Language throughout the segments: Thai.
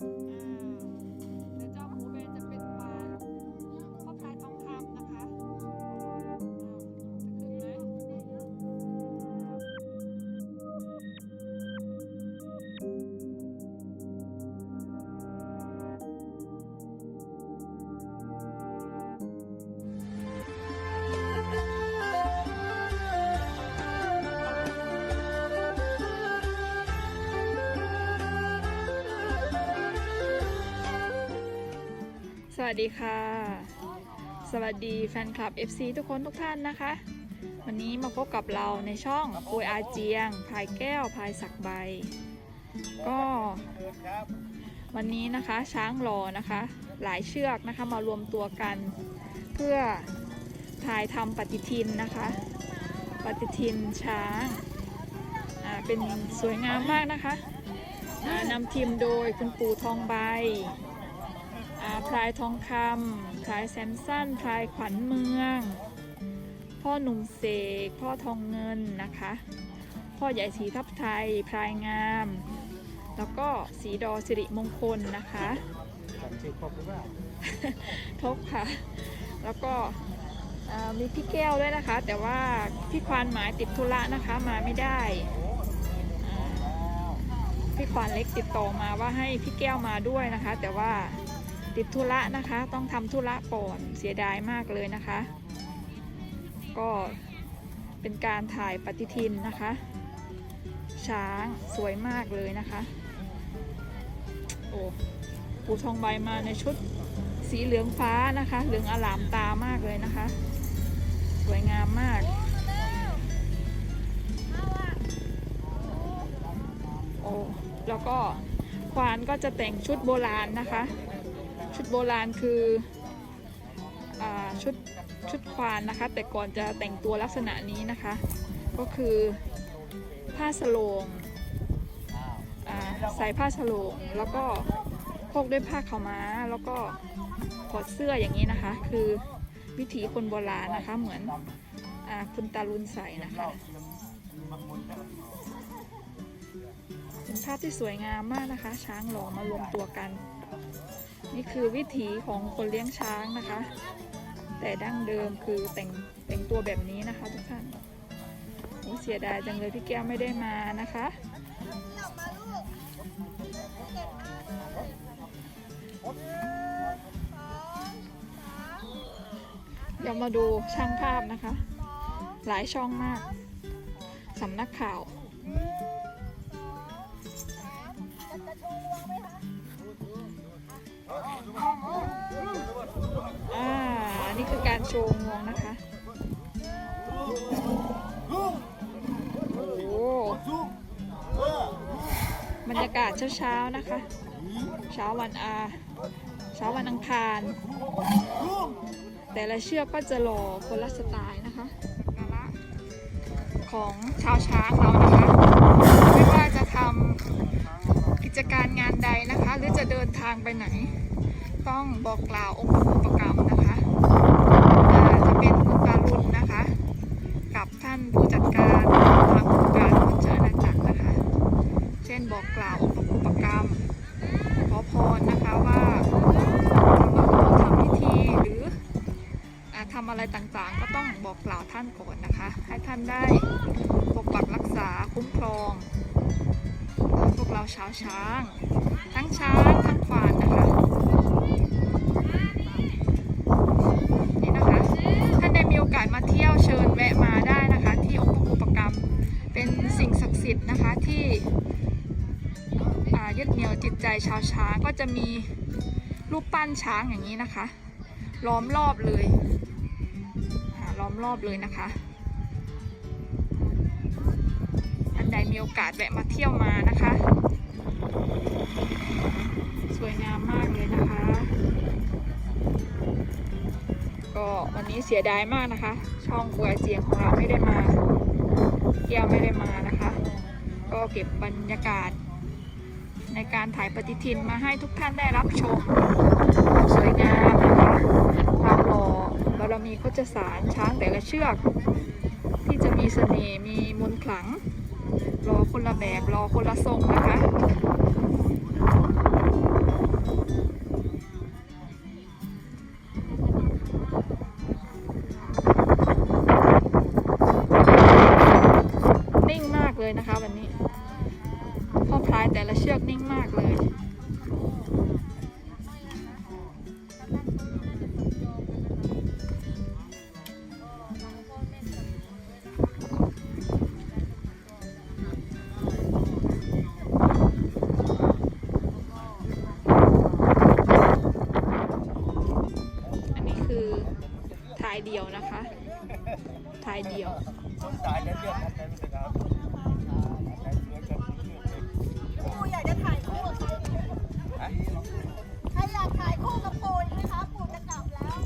แวัสดีค่ะ สวัสดีแฟนคลับ FC ทุกคนทุกท่านนะคะ วันนี้มาพบกับเราในช่องโอยอาเจียง พายแก้ว พายสักใบ ก็วันนี้นะคะช้างรอนะคะ หลายเชือกนะคะมารวมตัวกัน เพื่อถ่ายทำปฏิทินนะคะ ปฏิทินช้างอ่าเป็นสวยงามมากนะคะนำทีมโดยคุณปู่ทองใบ พลายทองคำพลายแซมสันพลายขวัญเมือง พ่อหนุ่มเสก พ่อทองเงินนะคะ พ่อใหญ่สีทับไทย พลายงาม แล้วก็สีดอสิริมงคลนะคะจำชื่อครบหรือเปล่าทบค่ะ แล้วก็มีพี่แก้วด้วยนะคะ แต่ว่าพี่ควานหมายติดธุระนะคะมาไม่ได้พี่ควานเล็กติดต่อมาว่าให้พี่แก้วมาด้วยนะคะ แต่ว่า ติดธุระนะคะ ต้องทำธุระก่อนเสียดายมากเลยนะคะ ก็เป็นการถ่ายปฏิทินนะคะ ช้างสวยมากเลยนะคะ โอ้ปูทองใบมาในชุดสีเหลืองฟ้านะคะ เหลืองอลามตามากเลยนะคะ สวยงามมากโอ้แล้วก็ควานก็จะแต่งชุดโบราณนะคะ ชุดโบราณคืออชุดชุดควานนะคะ แต่ก่อนจะแต่งตัวลักษณะนี้นะคะ ก็คือผ้าสโลงอ่าใส่ผ้าสโลงแล้วก็พกด้วยผ้าขาวม้า แล้วก็ถอดเสื้ออย่างนี้นะคะ คือวิถีคนโบราณนะคะ เหมือนอคุณตาลุนใส่นะคะเป็นภาพที่สวยงามมากนะคะ ช้างหลอมารวมตัวกัน นี่คือวิถีของคนเลี้ยงช้างนะคะ แต่ดั้งเดิมคือแต่งแต่งตัวแบบนี้นะคะทุกท่านโอ้เสียดายจังเลยพี่แก้วไม่ได้มานะคะเดี๋ยวมาดูช่างภาพนะคะ หลายช่องมากสำนักข่าว โชว์งวงนะคะ โอ้โหบรรยากาศเช้าๆนะคะ เช้าวันอาเช้าวันอังคาร แต่ละเชือกก็จะหล่อคนละสไตล์นะคะของชาวช้างเรานะคะ ไม่ว่าจะทำกิจการงานใดนะคะ หรือจะเดินทางไปไหน ต้องบอกกล่าวองค์ประกอบกรรม ช้าง ทั้งช้าง ทั้งควานนะคะนี่นะคะท่านได้มีโอกาสมาเที่ยวเชิญแวะมาได้นะคะ ที่องค์พระครูประกรรม เป็นสิ่งศักดิ์สิทธิ์นะคะที่ยึดเหนี่ยวจิตใจชาวช้างก็จะมีรูปปั้นช้างอย่างนี้นะคะ ล้อมรอบเลยล้อมรอบเลยนะคะท่านใดมีโอกาสแวะมาเที่ยวมานะคะ สวยงามมากเลยนะคะ ก็วันนี้เสียดายมากนะคะ ช่องบัวเจียงของเราไม่ได้มาแก้วไม่ได้มานะคะ ก็เก็บบรรยากาศ ในการถ่ายปฏิทินมาให้ทุกท่านได้รับชมความสวยงามนะคะความหล่อบารมีโคจสารช้างแต่ละเชือก ที่จะมีเสน่ห์มีมนต์ขลัง คนละแบบรอคนละทรงนะคะนิ่งมากเลยนะคะวันนี้พ่อพลายแต่ละเชือกนิ่งมากเลย อันนั้นสิครับอันนั้นเลือกกันเลือกเลยปูอยากจะถ่ายคู่กับใครไหมฮะใครอยากถ่ายคู่กับปูอีกไหมคะปูจะกลับแล้ว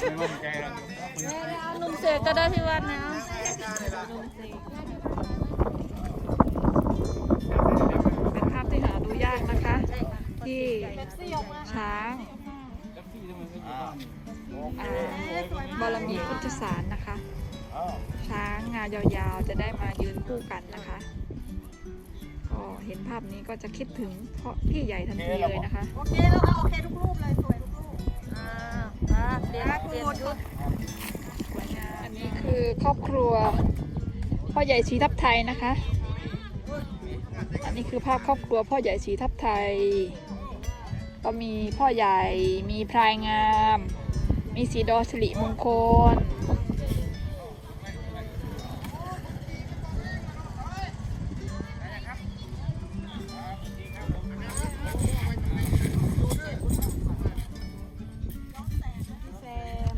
ไม่มั่นใจหรอกหนุ่มเสกก็ได้ที่วัดนะเป็นภาพที่หาดูยากนะคะ ที่ช้าง อ่าบารมีพุทธสารนะคะ ช้างงายาวๆจะได้มายืนคู่กันนะคะก็เห็นภาพนี้ก็จะคิดถึงพ่อพี่ใหญ่ทันทีเลยนะคะ โอเคแล้วค่ะโอเคทุกรูปเลยสวยทุกรูปอ่าอ่าเปลี่ยนเปลี่ยนชุดอันนี้คือครอบครัวพ่อใหญ่สีทับไทยนะคะ อันนี้คือภาพครอบครัวพ่อใหญ่สีทับไทย ก็มีพ่อใหญ่ มีพรายงาม มีสีดอสิริมงคล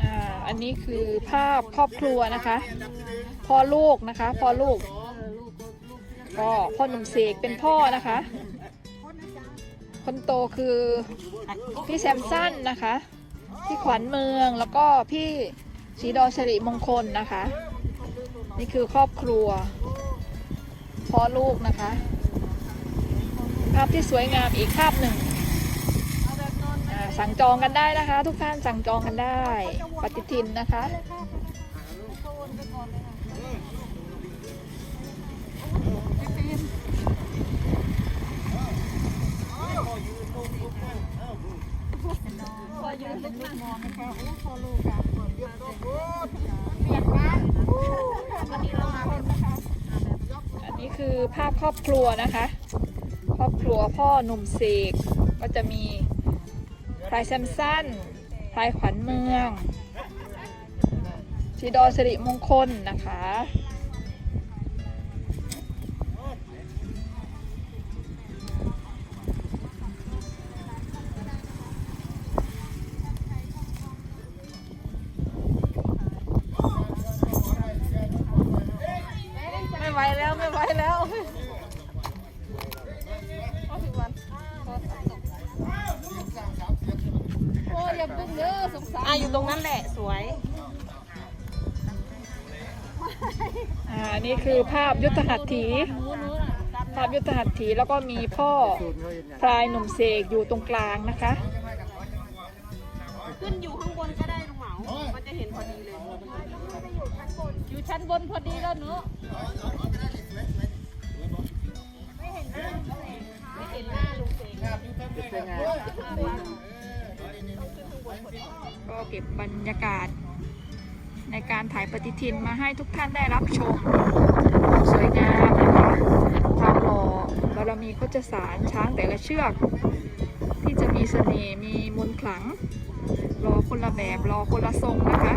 อ่าอันนี้คือภาพครอบครัวนะคะพ่อลูกนะคะพ่อลูก ก็พ่อหนุ่มเสกเป็นพ่อนะคะ คนโตคือพี่แซมสั้นนะคะ พี่ขวัญเมืองแล้วก็พี่สีดอชริมงคลนะคะ นี่คือครอบครัวพ่อลูกนะคะ ภาพที่สวยงามอีกภาพหนึ่งสั่งจองกันได้นะคะ ทุกท่านสั่งจองกันได้ ปฏิทินนะคะ อันนี้คือภาพครอบครัวนะคะ ครอบครัวพ่อหนุ่มเสกก็จะมีพลายแซมสันพลายขวัญเมืองชีดอสิริมงคลนะคะ ดึงเด้อสงสารอะอยู่ตรงนั้นแหละสวย อ่าอันนี้คือภาพยุทธหัตถีหนูหนูน่ะภาพยุทธหัตถีแล้วก็มีพ่อพลายหนุ่มเสกอยู่ตรงกลางนะคะ ขึ้นอยู่ข้างบนก็ได้ลุงเหมา มันจะเห็นพอดีเลย อยู่ชั้นบนพอดีแล้วหนูไม่ ก็เก็บบรรยากาศ ในการถ่ายปฏิทินมาให้ทุกท่านได้รับชม สวยงามนะคะความหล่อบารมีโคจสารช้างแต่ละเชือก ที่จะมีเสน่ห์มีมนต์ขลังรอคนละแบบรอคนละทรงนะคะ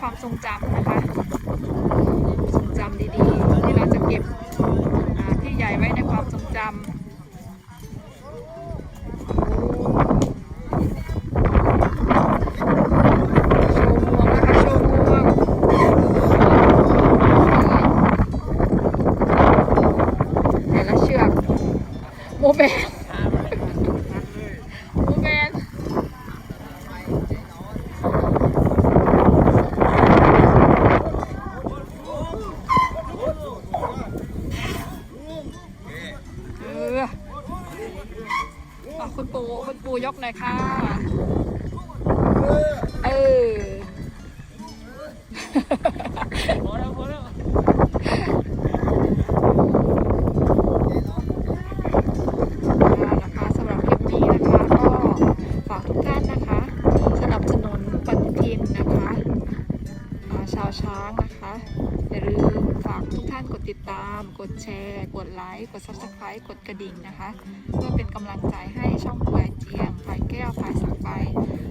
ความทรงจำนะคะ ทรงจำดีๆ ที่เราจะเก็บอ่าพี่ใหญ่ไว้ในความทรงจำโชว์หมวกนะคะโชว์หมวกแต่ละเชือกโมแมนโมแมน เอออะ คุณปูคุณปูยกหน่อยค่ะ เออพอแล้วพอแล้วนะคะสำหรับคลิปนี้นะคะ ก็ฝากทุกท่านนะคะ สนับสนุนปฏิทินนะคะ ชาวช้างนะคะ อย่าลืม ฝากทุกท่านกดติดตาม กดแชร์ กดไลค์ กด subscribe กดกระดิ่งนะคะ เพื่อเป็นกำลังใจให้ช่องปวยเจียงพายแก้วพายสักไป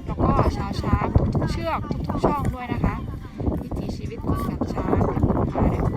แล้วก็ชาวช้างทุกๆเชือกทุกๆช่องด้วยนะคะ วิถีชีวิตคนกับช้างที่ผูกพันและผูกพันกันมาย